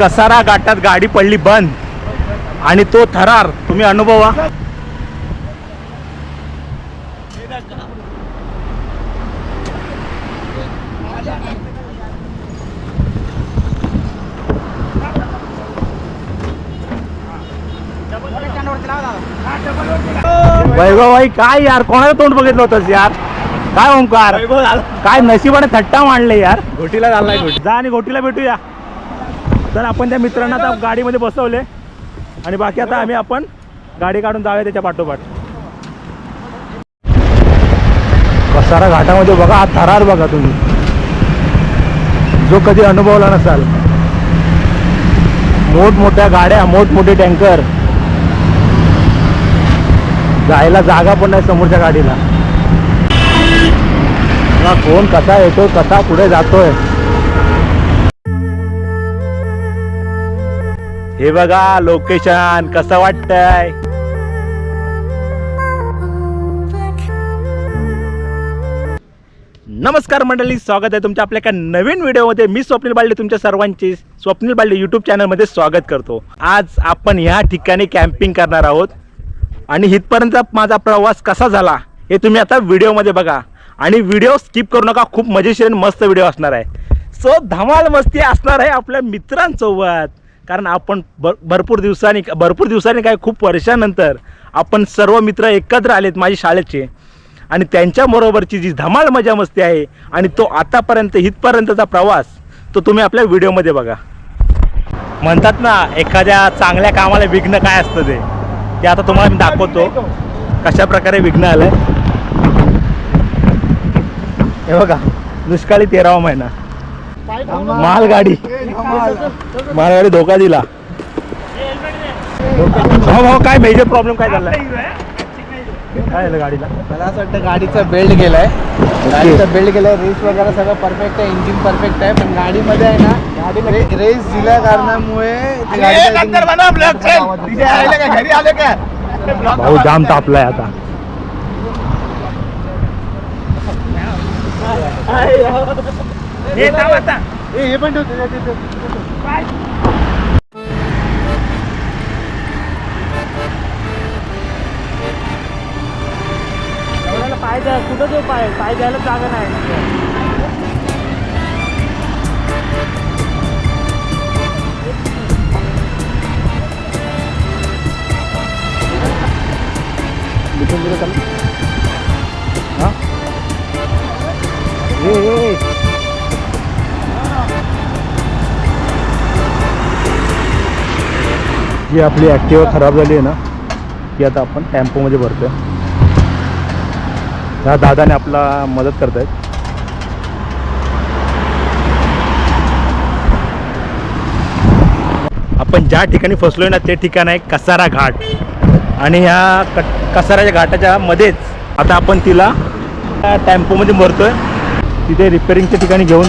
कसारा घाटात गाडी पडली बंद. आणि तो थरार. तुम्ही अनुभवा. वैभव भाई काय यार? कोणाचं तोंड बघितलं होतंस यार? काय ओंकार? काय नशिबाने थट्टा मांडले यार? घोटीला चाललाय घोटी. जा आणि घोटीला भेटूया. तर आपण त्या मित्रांना आता गाडीमध्ये बसवले. आणि बाकी आता आम्ही आपण गाडी काढून जाऊया त्याच्या पाठोपाठ. कसारा घाटामध्ये बघा हा थरार बघा तुम्ही. जो कधी अनुभवला नसाल. मोठमोठ्या गाड्या मोठमोठे टँकर. जायला जागा पण नाही समोरच्या गाडीला. कोण कसा येतोय कसा पुढे जातोय? हे बघा लोकेशन कसं वाटतंय. नमस्कार मंडळी स्वागत आहे तुमच्या आपल्या एका नवीन व्हिडिओमध्ये. मी स्वप्नील बालडे तुमच्या सर्वांचे स्वप्नील बालडे यूट्यूब चॅनलमध्ये स्वागत करतो. आज आपण ह्या ठिकाणी कॅम्पिंग करणार आहोत. आणि इथपर्यंत माझा प्रवास कसा झाला हे तुम्ही आता व्हिडिओमध्ये बघा. आणि व्हिडिओ स्किप करू नका खूप मजेशीर मस्त व्हिडिओ असणार आहे. सो धमाल मस्ती असणार आहे आपल्या मित्रांसोबत. कारण आपण भर भरपूर दिवसांनी भरपूर दिवसांनी काय खूप वर्षानंतर आपण सर्व मित्र एकत्र आलेत माझी शाळेचे. आणि त्यांच्याबरोबरची जी धमाल मजा मस्ती आहे आणि तो आतापर्यंत इथपर्यंतचा प्रवास तो तुम्ही आपल्या व्हिडिओमध्ये बघा. म्हणतात ना एखाद्या चांगल्या कामाला विघ्न काय असतं ते? ते आता तुम्हाला मी दाखवतो. कशा प्रकारे विघ्न आलं हे बघा दुष्काळी तेरावा महिना. मालगाडी. मालगाडी धोका दिला. भाऊ भाऊ काय मेजर प्रॉब्लेम काय झालाय? काय झालं गाडीला? मला असं वाटतं गाडीचा बेल्ट गेलाय गाडीचा बेल्ट गेलाय रेस वगैरे सगळं परफेक्ट आहे इंजिन परफेक्ट आहे पण गाडीमध्ये आहे ना गाडी रेस दिल्या कारणामुळे भाऊ जाम तापलाय आता. ए, हे पण ठेव त्याच्यात, ते ठेव. पाय द्या कुठं देऊ पाय पाय द्यायला जागा नाही जी आपली ॲक्टिवा खराब झाली आहे ना ती आता आपण टेम्पोमध्ये भरतोय. ह्या दादाने आपला मदत करतायत. आपण ज्या ठिकाणी फसलो ना ते ठिकाण आहे कसारा घाट. आणि ह्या क कसाराच्या घाटाच्या मध्येच आता आपण तिला त्या टेम्पोमध्ये भरतोय. तिथे रिपेरिंगच्या ठिकाणी घेऊन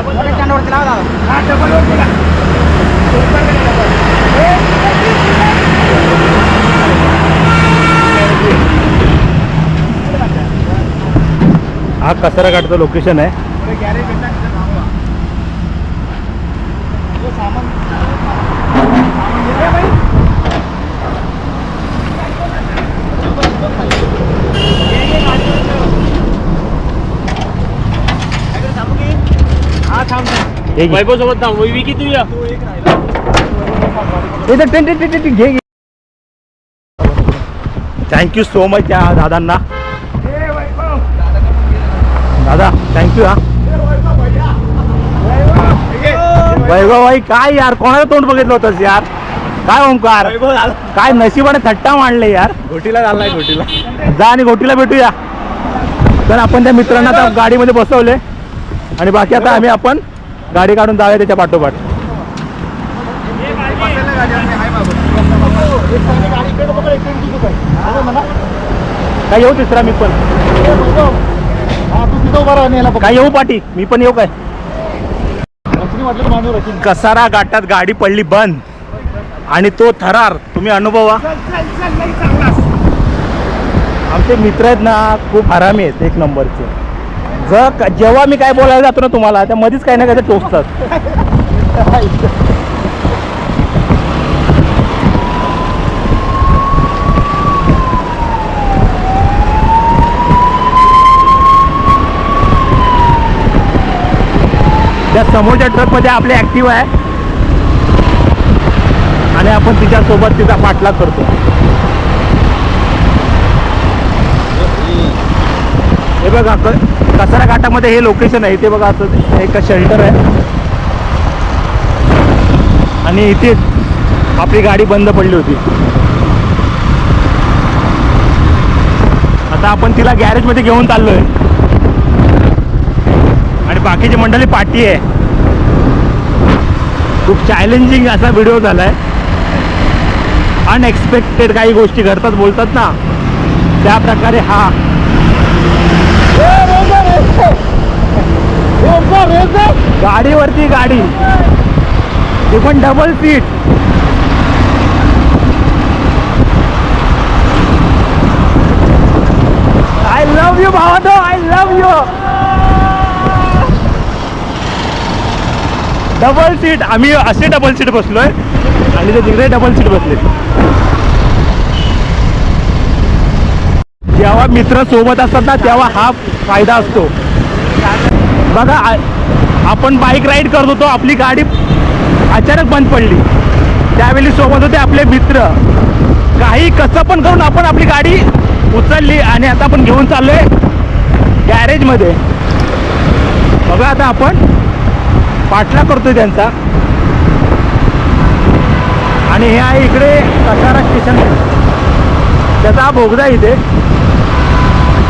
आम्ही हो हा कसारा घाटचं लोकेशन आहे हे घे. वैभव सोबत थांब विकी तू या. इथं टेन टेन टेन टेन घे थँक्यू सो मच त्या दादांना. दादा थँक्यू हा. वैभव भाई काय यार कोणाचं तोंड बघितलं होतंस यार? काय ओंकार? काय नशिबाने थट्टा मांडले यार? घोटीला चाललाय घोटीला. जा आणि घोटीला भेटूया. तर आपण त्या मित्रांना आता गाडीमध्ये बसवले आणि बाकी आता आम्ही आपण गाडी काढून जाऊया त्याच्या पाठोपाठ. काय येऊ तिसरा मी पण. काय येऊ पाठी मी पण येऊ काय? कसारा गाठात गाडी पडली बंद. आणि तो थरार. तुम्ही अनुभवा. आमचे मित्र आहेत ना खूप हरामी आहेत एक नंबरचे. जर जेव्हा मी काय बोलायला जातो ना तुम्हाला त्या मध्येच काही ना काही ते टोचतात. त्या समोरच्या ट्रकमध्ये आपले ॲक्टिव्ह आहे. आणि आपण तिच्यासोबत तिचा पाठलाग करतो. हे बघा कचरा घाटामध्ये हे लोकेशन आहे. इथे बघा असं एक शेल्टर आहे. आणि इथेच आपली गाडी बंद पडली होती. आता आपण तिला गॅरेजमध्ये घेऊन चाललोय. आणि बाकीची मंडळी पाठी आहे. खूप चॅलेंजिंग असा व्हिडिओ झालाय. अनएक्सपेक्टेड काही गोष्टी घडतात बोलतात ना. त्या प्रकारे हा गाडीवरती गाडी. ती पण double seat I love you भावानो I love you double seat आम्ही असे डबल सीट बसलोय. आणि ते तिकडे डबल सीट बसले. जेव्हा मित्र सोबत असतात ना तेव्हा हा फायदा असतो. बघा आपण बाईक राईड करत होतो आपली गाडी अचानक बंद पडली. त्यावेळी सोबत होते आपले मित्र. काही कसं पण करून आपण आपली गाडी उचलली आणि आता आपण घेऊन चाललोय गॅरेजमध्ये बघा आता आपण पाठला करतोय त्यांचा. आणि हे आहे इकडे कसारा स्टेशन त्याचा हा भोगदा इथे.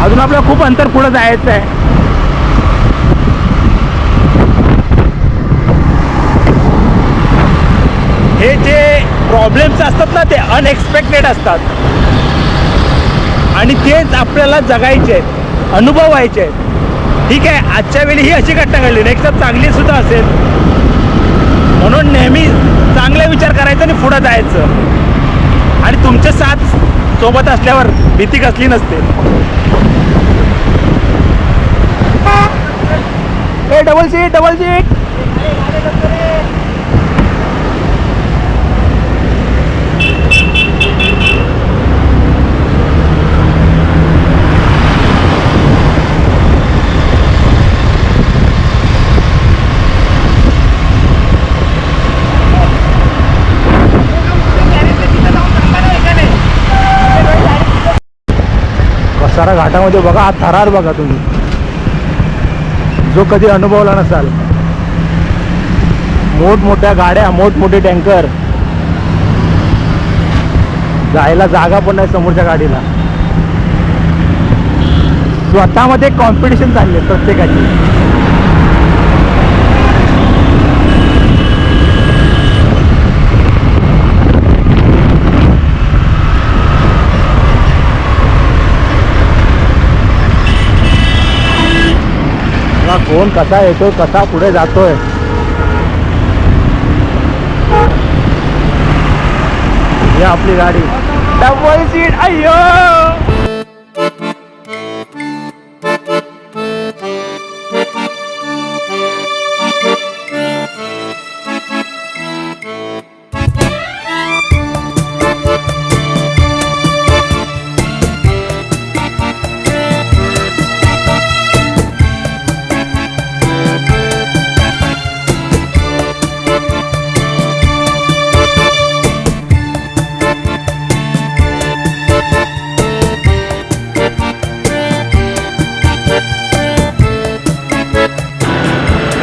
अजून आपल्याला खूप अंतर पुढे जायचं आहे हे जे प्रॉब्लेम्स असतात ना ते अनएक्सपेक्टेड असतात. आणि तेच आपल्याला जगायचे आहेत व्हायचे आहेत. ठीक आहे आजच्या वेळी ही अशी घटना घडली. नेक्स्ट चांगली सुद्धा असेल. म्हणून नेहमी चांगला विचार करायचा आणि पुढं जायचं. आणि तुमचे साथ सोबत असल्यावर भीती कसली नसते. ए double seat double seat Kasara घाटामध्ये बघा हा थरार बघा तुम्ही. जो कधी अनुभवला नसाल. मोठमोठ्या गाड्या मोठमोठे टँकर. जायला जागा पण नाही समोरच्या गाडीला. स्वतःमध्ये कॉम्पिटिशन चालले प्रत्येकाची. बघा कोण कसा येतोय कसा पुढे जातोय. आपली गाडी. डबल सीट अय्यो!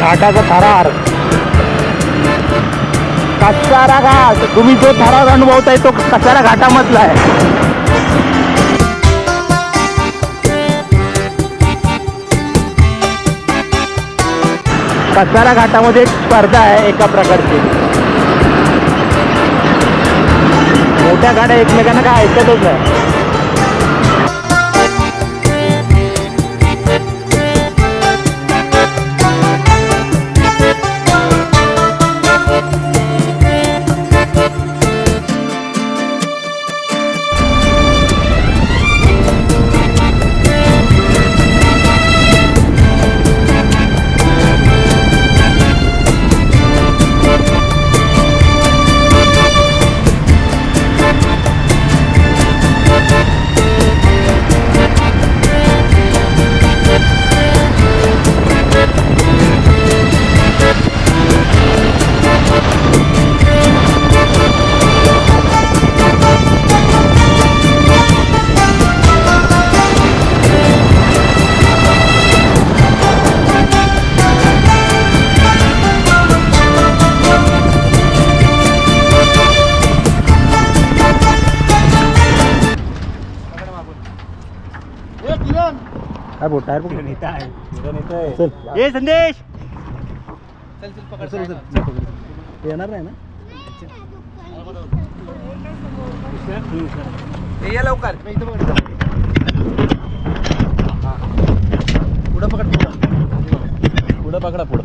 घाटाचा थरार. कसारा घाट. तुम्ही जो थरार अनुभवताय तो कसारा घाटामधला आहे. कसारा घाटामध्ये एक स्पर्धा आहे एका प्रकारची. मोठ्या गाड्या एकमेकांना काय ऐकतच नाही. काय बोट टायर चल. ए संदेश! चल चल पकड चल, चल. वर. येणार नाही ना? ये लवकर. इथं पकड हा. पुढं पकड पुढं. पुढं पकडा पुढं.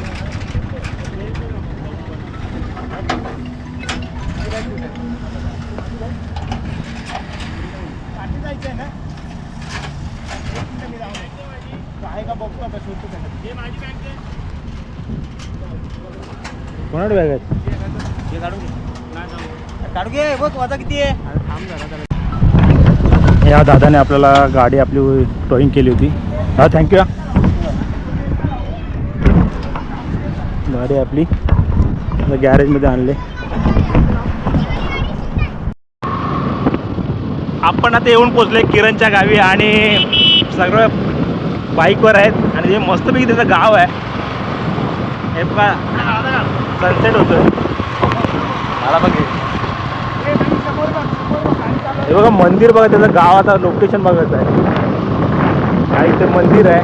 हा? का? कोणाकडे बॅग आहेत काढू घे. बघ वाजा किती आहे? या दादाने आपल्याला गाडी आपली टोईंग केली होती. हा थँक्यू गाडी आपली गॅरेजमध्ये आणले. आपण आता येऊन पोचले किरणच्या गावी आणि सगळं बाईकवर आहेत. आणि जे मस्तपैकी त्याचं गाव आहे. हे बघा सनसेट होतं मला बघ हे. बघा मंदिर बघा त्याचं गाव आता लोकेशन बघायचं आहे. आणि इथे मंदिर आहे.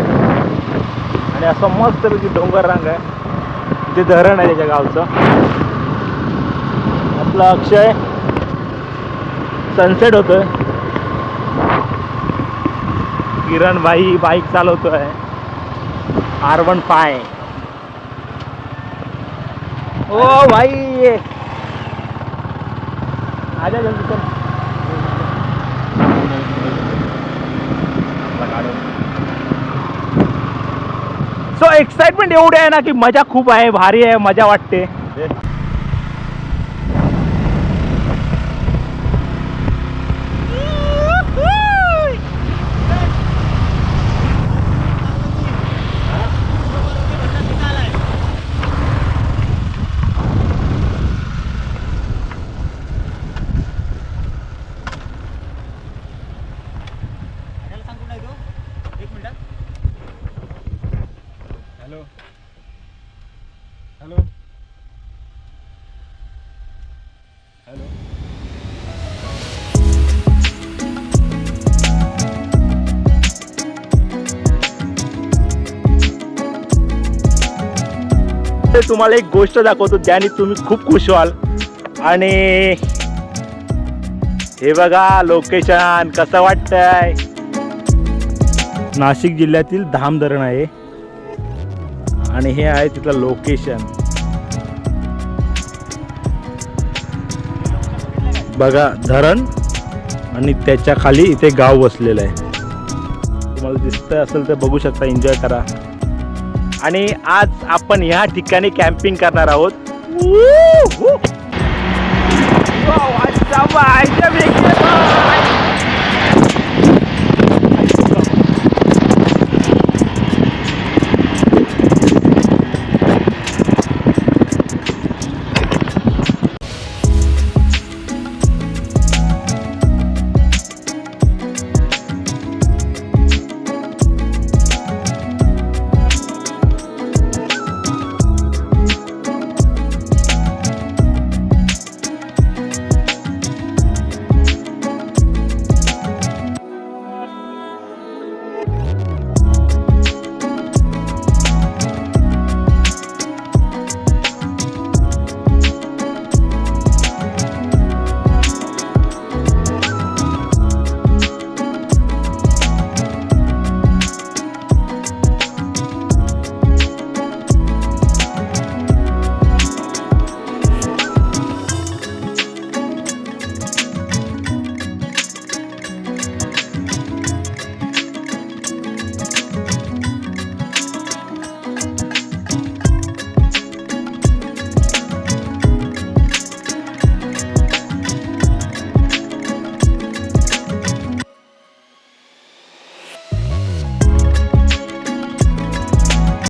आणि असं मस्तपैकी डोंगर रांग आहे. ते धरण आहे त्याच्या गावचं. आपलं अक्षय. सनसेट होतोय. किरण भाई बाईक चालवतोय. आर वन फाय ओ भाई. ये आजा जल्दी चल. सो एक्साइटमेंट एवढी आहे ना की मज़ा खूप आहे, भारी आहे, मज़ा वाटते. ते तुम्हाला एक गोष्ट दाखवतो ज्याने तुम्ही खूप खुश व्हाल. आणि हे बघा लोकेशन कसं वाटतंय. नाशिक जिल्ह्यातील धाम धरण आहे. आणि हे आहे तिथलं लोकेशन बघा धरण आणि त्याच्याखाली इथे गाव वसलेलं आहे. तुम्हाला दिसतं असेल तर बघू शकता एन्जॉय करा. आणि आज आपण ह्या ठिकाणी कॅम्पिंग करणार आहोत. आजचा